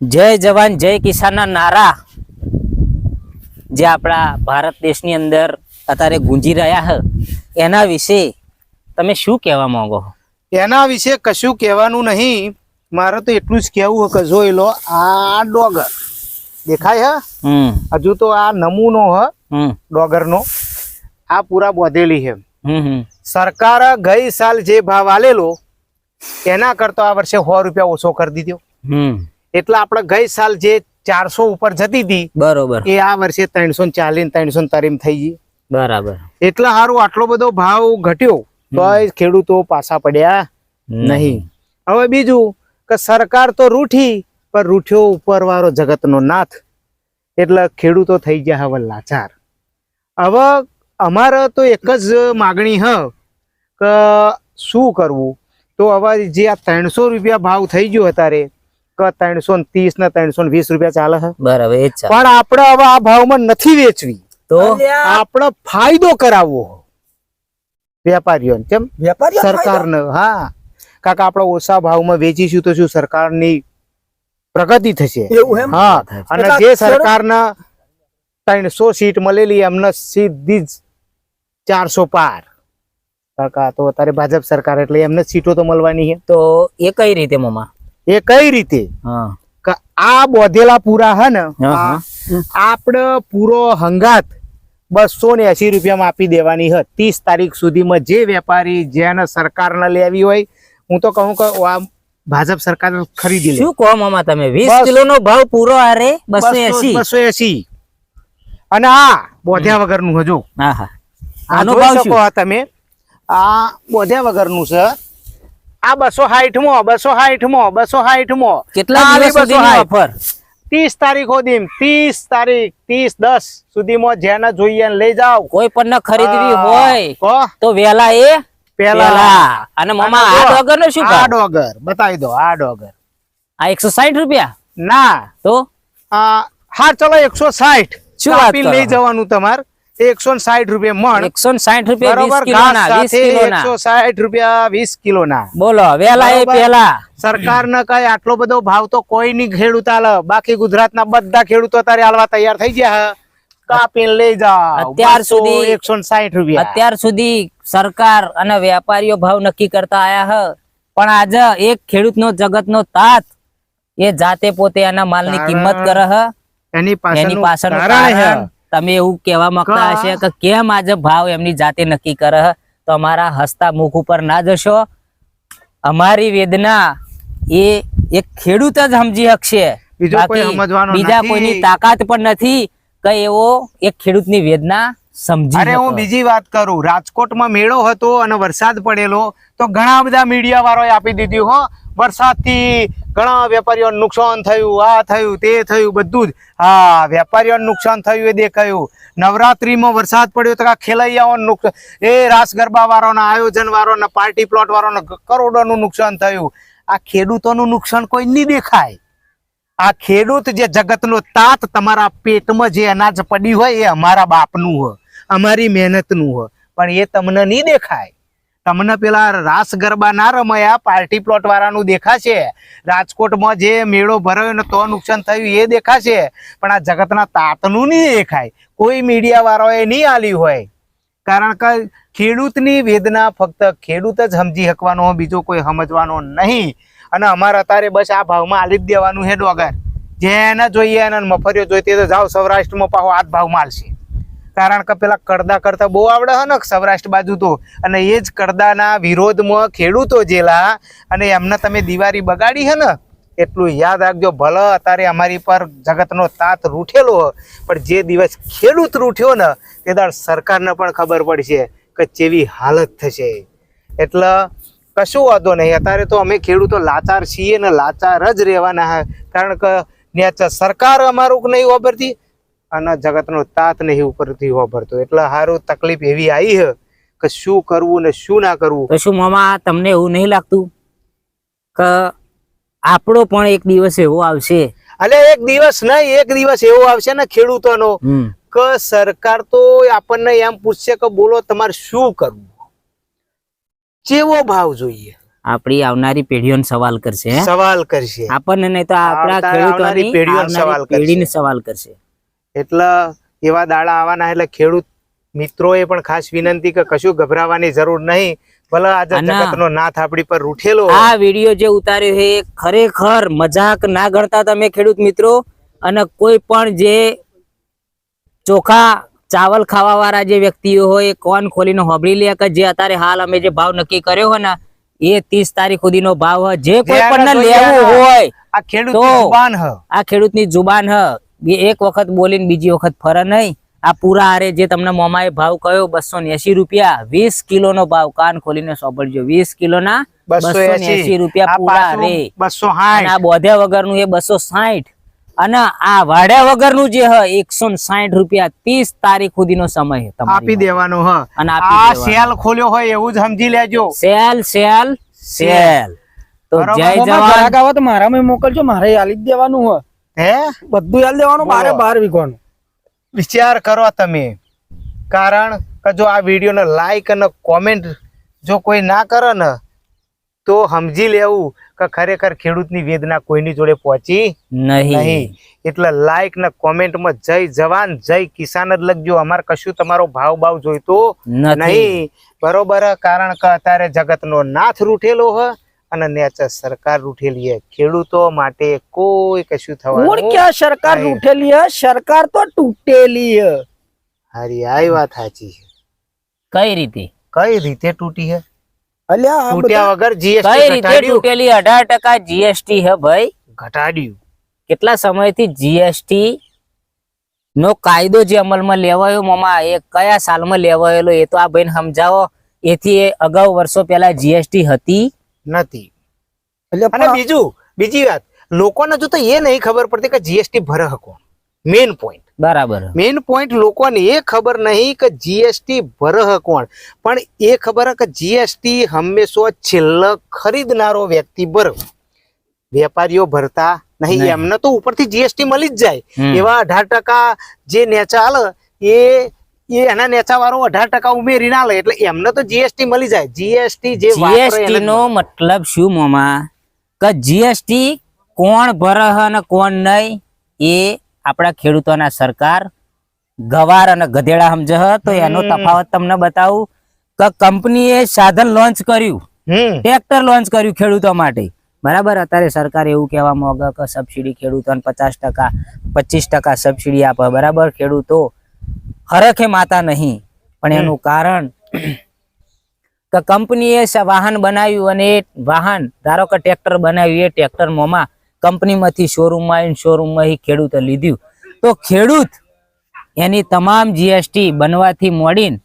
જય જવાન જય કિસાનના નારા. જે આપણા ભારત દેશની અંદર અત્યારે ગુંજી રહ્યા હ એના વિશે તમે શું કહેવા માંગો એના વિશે કશું કહેવાનું નહીં. મારે તો એટલું જ કહેવું કે જોઈ લો આ ડોગર. દેખાય હમ. હે હજુ તો આ નમૂનો હ ડોગરનો. આ પૂરા બોધેલી છે. સરકાર ગઈ સાલ જે ભાવ આલેલો એના કરતા આ વર્ષે સો રૂપિયા ઓછો કરી દીધો. એટલે આપણે ગઈ સાલ જે ચારસો ઉપર જતી હતી બરોબર. એ આ વર્ષે ત્રણસો ચાલીસ ત્રણસો તારીમ થઈ ગઈ. બરાબર. એટલે સારું આટલો બધો ભાવ ઘટ્યો તો ખેડૂતો પાછા પડ્યા નહીં. હવે બીજું કે સરકાર તો રૂઠી પણ રૂઠ્યો ઉપર વાળો જગતનો નાથ. એટલે ખેડૂતો થઈ ગયા હવે લાચાર. હવે અમારે તો એક જ માગણી હ કે શું કરવું? તો હવે જે આ ત્રણસો રૂપિયા ભાવ થઈ ગયો અત્યારે કે ત્રણસો ત્રીસ ને ત્રણસો વીસ રૂપિયા ચાલે છે. બરાબર. પણ આપણે હવે આ ભાવમાં નથી વેચવી. તો? આપણે ફાયદો કરાવવો. વેપારીઓને કેમ? વેપારી સરકારને હા. કાકા આપણે ઓછા ભાવમાં વેચીશું તો શું સરકારની પ્રગતિ થશે? એવું હા. અને જે સરકાર સરકારના ત્રણસો સીટ મળેલી એમને સીધી જ ચારસો પાર. કાકા તો અત્યારે ભાજપ સરકાર એટલે એમને સીટો તો મળવાની છે. તો એ કઈ રીતે મમા એ કઈ રીતે? આ બોધેલા પૂરા હે ને આપડે. આપણે પૂરો હંગાત બસો ને એસી રૂપિયામાં આપી દેવાની હે. ત્રીસ તારીખ સુધીમાં જે વેપારી જેને સરકારને લેવી હોય હું તો કહું કે આ ભાજપ સરકાર ખરીદી શું કહો મામા તમે? વીસ. કિલો નો ભાવ પૂરો આરે બસો એસી બસો એસી અને આ બોધ્યા વગરનું હજુ. હા હા. આનો ભાવ શકો તમે. આ બોધ્યા વગરનું છે. આ બસો સાઠ મો બસો સાઠ મો બસો સાઠમાં કેટલા બસો ઓફર? ત્રીસ તારીખ સુધી ત્રીસ તારીખ ત્રીસ દસ સુધીમાં જેને જોઈએ લઈ જાઓ. કોઈ પણ ખરીદવી હોય. તો વેલા એ? પેલા. અને મામા આ ડોગર નો શું આ ડોગર બતાવી દો આ ડોગર આ એકસો સાઠ રૂપિયા? ના. તો? આ હા ચલો એકસો સાઠ શું લઈ જવાનું તમાર. એકસો સાઠ રૂપિયા મણ. એકસો સાઠ રૂપિયા ના ના એકસો સાઠ રૂપિયા વીસ કિલો ના બોલો વેલા એ પેલા. સરકાર ને કઈ આટલો બધો ભાવ તો કોઈ ની ખેડૂત આલે. બાકી ગુજરાતના બધા ખેડૂતો અત્યારે આલવા તૈયાર થઈ ગયા કાપીને લઈ જાઓ. અત્યાર સુધી- એકસો સાઠ રૂપિયા. અત્યાર સુધી સરકાર અને વેપારીઓ ભાવ નક્કી કરતા આયા હ. પણ આજે એક ખેડૂતનો જગતનો તાત એ જાતે પોતે એના માલની ની કિંમત કરે હ. એની પાછળ કારણ તમે એવું કહેવા માંગતા હશે કે કેમ આજે ભાવ એમની જાતે નક્કી કરે તો અમારા હસતા મુખ ઉપર ના જશો. અમારી વેદના એ એક ખેડૂત જ સમજી શકશે. બીજો કોઈની તાકાત પણ નથી કે એવો એક ખેડૂતની વેદના સમજી અરે હું બીજી વાત કરું. રાજકોટમાં મેળો હતો અને વરસાદ પડેલો તો ઘણા બધા મીડિયા વાળાએ આપી દીધું હો. વરસાદથી ઘણા વેપારીઓને નુકસાન થયું આ થયું તે થયું બધું જ. હા વેપારીઓને નુકસાન થયું એ દેખાયું. નવરાત્રીમાં વરસાદ પડ્યો તો આ ખેલૈયાઓને નુકસાન એ રાસ ગરબા વાળાના આયોજન વાળાના પાર્ટી પ્લોટ વાળાના કરોડોનું નુકસાન થયું. આ ખેડૂતોનું નુકસાન કોઈ નહીં દેખાય. આ ખેડૂત જે જગતનો તાત તમારા પેટમાં જે અનાજ પડી હોય એ અમારા બાપનું હોય. અમારી મહેનતનું હોય. પણ એ તમને નહીં દેખાય. તમને પેલા રાસ ગરબા ના રમાયા, પાર્ટી પ્લોટ વાળાનું દેખાશે. રાજકોટમાં જે મેળો ભરાયો ને તો નુકસાન થયું એ દેખાશે. પણ આ જગતના તાતનું નહીં દેખાય. કોઈ મીડિયા વાળાએ નહીં આલી હોય. કારણ કે ખેડૂતની વેદના ફક્ત ખેડૂત જ સમજી શકવાનો, બીજો કોઈ સમજવાનો નહીં. અને અમારે અત્યારે બસ આ ભાવમાં આલી જ દેવાનું છે ડોગર. જેને જોઈએ એને મફરિયો જોઈતી તો જાઓ સૌરાષ્ટ્રમાં પાછો આ ભાવમાં આલશે. કારણ કે પેલા કરદા કરતા બહુ આવડે હે ને સૌરાષ્ટ્ર બાજુ તો. અને એ જ કરદાના વિરોધમાં ખેડૂતો જેલા અને એમને તમે દિવાળી બગાડી હે ને, એટલું યાદ રાખજો, ભલે અત્યારે અમારી પર જગતનો તાત રૂઠેલો પણ જે દિવસ ખેડૂત રૂઠ્યો ને, તે દાડ સરકારને પણ ખબર પડશે કે કેવી હાલત થશે. એટલે કશું વાંધો નહીં, અત્યારે તો અમે ખેડૂતો લાચાર છીએ ને લાચાર જ રહેવાના કારણ કે સરકાર અમારું નહીં વાપરતી? અને જગતનો તાત નહીં ઉપરથી વાપરતો એટલે હારું તકલીફ એવી આવી છે કે શું કરવું ને શું ના કરવું. તો શું મામા તમને એવું નહીં લાગતું કે આપણો પણ એક દિવસ એવો આવશે? એટલે એક દિવસ નહીં એક દિવસ એવો આવશે ને ખેડૂતોનો કે સરકાર તો આપણને એમ પૂછશે કે બોલો તમારે શું કરવું? કેવો ભાવ જોઈએ? આપણી આવનારી પેઢીઓને સવાલ કરશે સવાલ કરશે. આપણને નહીં તો આપણા ખેડૂતોની પેઢીઓને સવાલ કરશે. એટલે એવા દાડા આવવાના એટલે ખેડૂત મિત્રોએ પણ ખાસ વિનંતી કે કશું ગભરાવાની જરૂર નહીં. ભલે આજે જગતનો નાથ આપણી પર રૂઠેલો આ વીડિયો જે ઉતાર્યો છે ખરેખર મજાક ના ગણતા તમે ખેડૂત મિત્રો. અને કોઈ પણ જે ચોખા ચાવલ ખાવા વાળા જે વ્યક્તિઓ હોય એ કોન ખોલીને હોબળી લે કે જે અત્યારે હાલ અમે જે ભાવ નક્કી કર્યો હોય ને એ ત્રીસ તારીખ સુધીનો ભાવ જે કોઈ પણ લેવું હોય આ ખેડૂત આ ખેડૂતની જુબાન હ. બે એક વખત બોલીને બીજી વખત ફરે નહીં. આ પૂરા હારે જે તમને મોમાએ ભાવ કયો બસો એસી રૂપિયા વીસ કિલો નો ભાવ. કાન ખોલીને સોંપડજો. વીસ કિલો ના બસો એસી. રૂપિયા પૂરા પાછું બસો આ સાઠ વગરનું એ બસો સાઠ. અને આ વાડ્યા વગરનું જે હ એકસો ને રૂપિયા ત્રીસ તારીખ સુધીનો સમય આપી દેવાનો હ. અને આ સેલ ખોલ્યો હોય એવું જ સમજી લેજો. Sale sale sale. તો જય જવાન. મારામાં મોકલજો મારે આલી જ દેવાનું હોય હે? બધું આલી દેવાનું. બારે બાર વીઘાનું વિચાર કરો તમે. કારણ કે જો આ વિડીયોને લાઈક અને કોમેન્ટ જો કોઈ ના કરે ને તો સમજી લેવું કે ખરેખર ખેડૂતની વેદના કોઈની જોડે પહોંચી નહીં. નહીં. એટલે લાઈક ને કોમેન્ટમાં જય જવાન જય કિસાન જ લખજો. અમારે કશું તમારો ભાવ ભાવ જોઈતો નહીં. બરોબર કારણ કે અત્યારે જગતનો નાથ રૂઠેલો હ. અને નેચર સરકાર રૂઠેલી ખેડૂતો માટે કોઈ કશું થવાનું ક્યાં સરકાર રૂઠેલી સરકાર તો તૂટેલી હારી આ વાત સાચી છે. કઈ રીતે? કઈ રીતે તૂટી હે? અલ્યા તૂટ્યા વગર કઈ રીતે તૂટેલી? અઢાર ટકા જીએસટી હે ભાઈ. ઘટાડ્યું. કેટલા સમયથી જીએસટી નો કાયદો જે અમલમાં લેવાયો? મામા એ કયા સાલમાં લેવાયેલો? એ તો આ ભાઈને સમજાવો. એથી અગાઉ વર્ષો પહેલા જીએસટી હતી. નથી. અને બીજું બીજી વાત લોકોને જો તો એ નહીં ખબર પડતી કે જીએસટી ભરે હકો કોણ. મેઇન પોઈન્ટ બરાબર. મેઇન પોઈન્ટ લોકોને એ ખબર નહીં કે જીએસટી ભરહ કોણ. પણ એ ખબર કે જીએસટી હંમેશા છેલ્લો ખરીદનારો વ્યક્તિ ભરે વેપારીઓ ભરતા નહીં નહીં. એમને તો ઉપરથી જીએસટી મળી જ જાય. એવા અઢાર ટકા જે નેચા હાલે એ એ એના નેચા વાળો અઢાર ટકા ઉમેરી ના લે એટલે એમને તો જીએસટી મળી જાય. જીએસટી જે જીએસટી નો મતલબ. શું મોમાં? કે જીએસટી કોણ ભરે અને કોણ નહીં એ આપણા ખેડૂતોના સરકાર ગવાર અને ગધેડા સમજે તો એનો તફાવત તમને બતાવું કે કંપનીએ સાધન લોન્ચ કર્યું. હમ. ટ્રેક્ટર લોન્ચ કર્યું ખેડૂતો માટે. બરાબર? અત્યારે સરકાર એવું કહેવા માંગે કે સબસિડી ખેડૂતોને પચાસ ટકા પચીસ ટકા સબસિડી આપે. બરાબર? ખેડૂતો હરખે માતા નહીં. પણ એનું કારણ કે કંપનીએ વાહન બનાવ્યું અને એ વાહન ધારો કે ટ્રેક્ટર બનાવ્યું એ ટ્રેક્ટર મોમાં કંપનીમાંથી શોરૂમમાં આવીને શોરૂમમાં ખેડૂતે લીધું. તો ખેડૂત એની તમામ જીએસટી બનવાથી મોડીને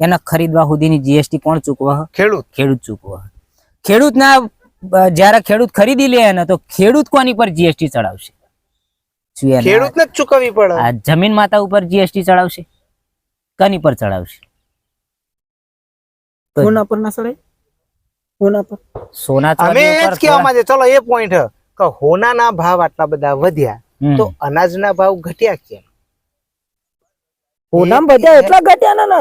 એના ખરીદવા સુધીની જીએસટી કોણ ચૂકવે? ખેડૂત. ખેડૂત ચૂકવા. ખેડૂતના જ્યારે ખેડૂત ખરીદી લે ને તો ખેડૂત કોની પર જીએસટી ચડાવશે? ખેડૂતને ચૂકવવી પડે. જમીન માતા ઉપર જીએસટી ચડાવશે? કની પર ચડાવશે? તો કોના પર ના સડાય કોના પર. સોના અમે એ જ કહેવા માંગે ચલો એ પોઈન્ટ કે હોનાના ભાવ આટલા બધા વધ્યા તો અનાજના ભાવ ઘટ્યા કેમ? કોના બધા એટલા ઘટ્યા ના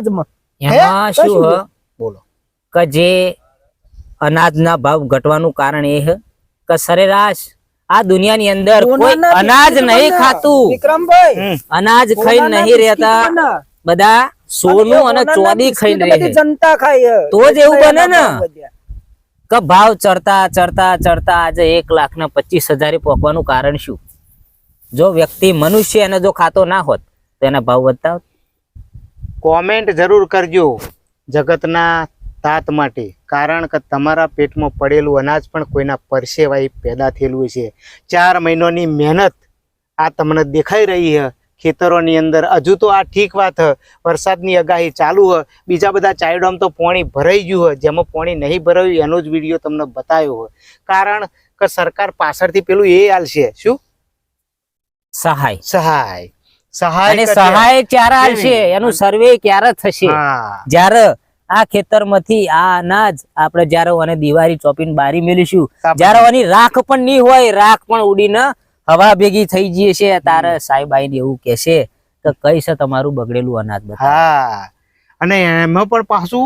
એમાં શું હ? બોલો. કે જે અનાજના ભાવ ઘટવાનું કારણ એ હ કે સરેરાશ આ દુનિયાની અંદર કોઈ અનાજ નહીં ખાતું. વિક્રમભાઈ અનાજ ખાઈ નહીં રહેતા. બધા સોનું અને ચોદી ખાઈ જનતા ખાય તો જ એવું બને ને. કે ભાવ ચડતા ચડતા ચડતા આજે એક લાખ ને પચીસ હજારે પહોંચવાનું કારણ શું? જો વ્યક્તિ મનુષ્ય એને જો ખાતો ના હોત તો એના ભાવ વધતા હોત. કોમેન્ટ જરૂર કરજો જગતના તાત માટે. કારણ કે તમારા પેટમાં પડેલું અનાજ પણ કોઈના પરસેવાય પેદા થયેલું છે ચાર મહિનાની મહેનત આ તમને દેખાઈ રહી છે. ખેતરોની અંદર. હજુ તો આ ઠીક વાત હ. વરસાદની આગાહી ચાલુ હ. બીજા બધા ચાયડોમ તો પાણી ભરાઈ ગયું હોય જેમાં પાણી નહીં ભરાયું એનો જ વીડિયો તમને બતાવ્યો હોય કારણ કે સરકાર પાછળથી પેલું એ આલશે. શું? સહાય. સહાય. સહાય સહાય ક્યારે આવશે એનું સર્વે ક્યારે થશે? હા. જ્યારે આ ખેતરમાંથી આ અનાજ આપણે જ્યારે ઓને દિવાળી ચોપીને બારી મેલીશું જયારે ઓની રાખ પણ નહીં હોય રાખ પણ ઉડીને હવા ભેગી થઈ જઈએ છે તારે સાહેબ આઈને એવું કહેશે કે કઈ છે તમારું બગડેલું અનાજ હા. અને એમાં પણ પાછું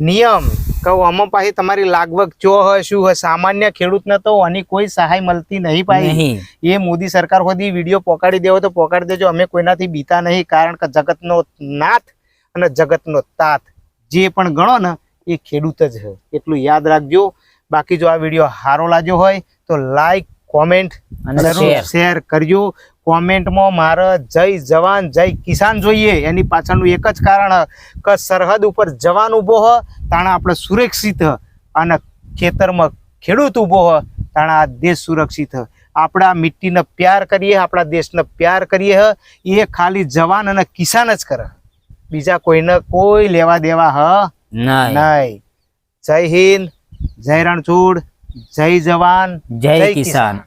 નિયમ કહું આમાં પાછી તમારી લાગવગ ચો હોય શું હોય સામાન્ય ખેડૂતને તો આની કોઈ સહાય મળતી નહીં પાછી. એ મોદી સરકાર સુધી વીડિયો પોકાડી દેવો તો પોકાડી દેજો. અમે કોઈનાથી બીતા નહીં કારણ કે જગતનો નાથ અને જગતનો તાત. જે પણ ગણો ને એ ખેડૂત જ છે એટલું યાદ રાખજો. બાકી જો આ વીડિયો સારો લાગ્યો હોય તો લાઈક કોમેન્ટ અને શેર કરજો. કોમેન્ટમાં મારે જય જવાન જય કિસાન જોઈએ. એની પાછળનું એક જ કારણ કે સરહદ ઉપર જવાન ઊભો હ તાણે આપણે સુરક્ષિત હ. અને ખેતરમાં ખેડૂત ઊભો હ તાણે આ દેશ સુરક્ષિત હ. આપણા મિટ્ટીને પ્યાર કરીએ આપણા દેશને પ્યાર કરીએ હ. એ ખાલી જવાન અને કિસાન જ કરે. બીજા કોઈને કોઈ લેવા દેવા હ નહીં. જય હિન્દ જય રણછોડ. જય જવાન જય કિસાન.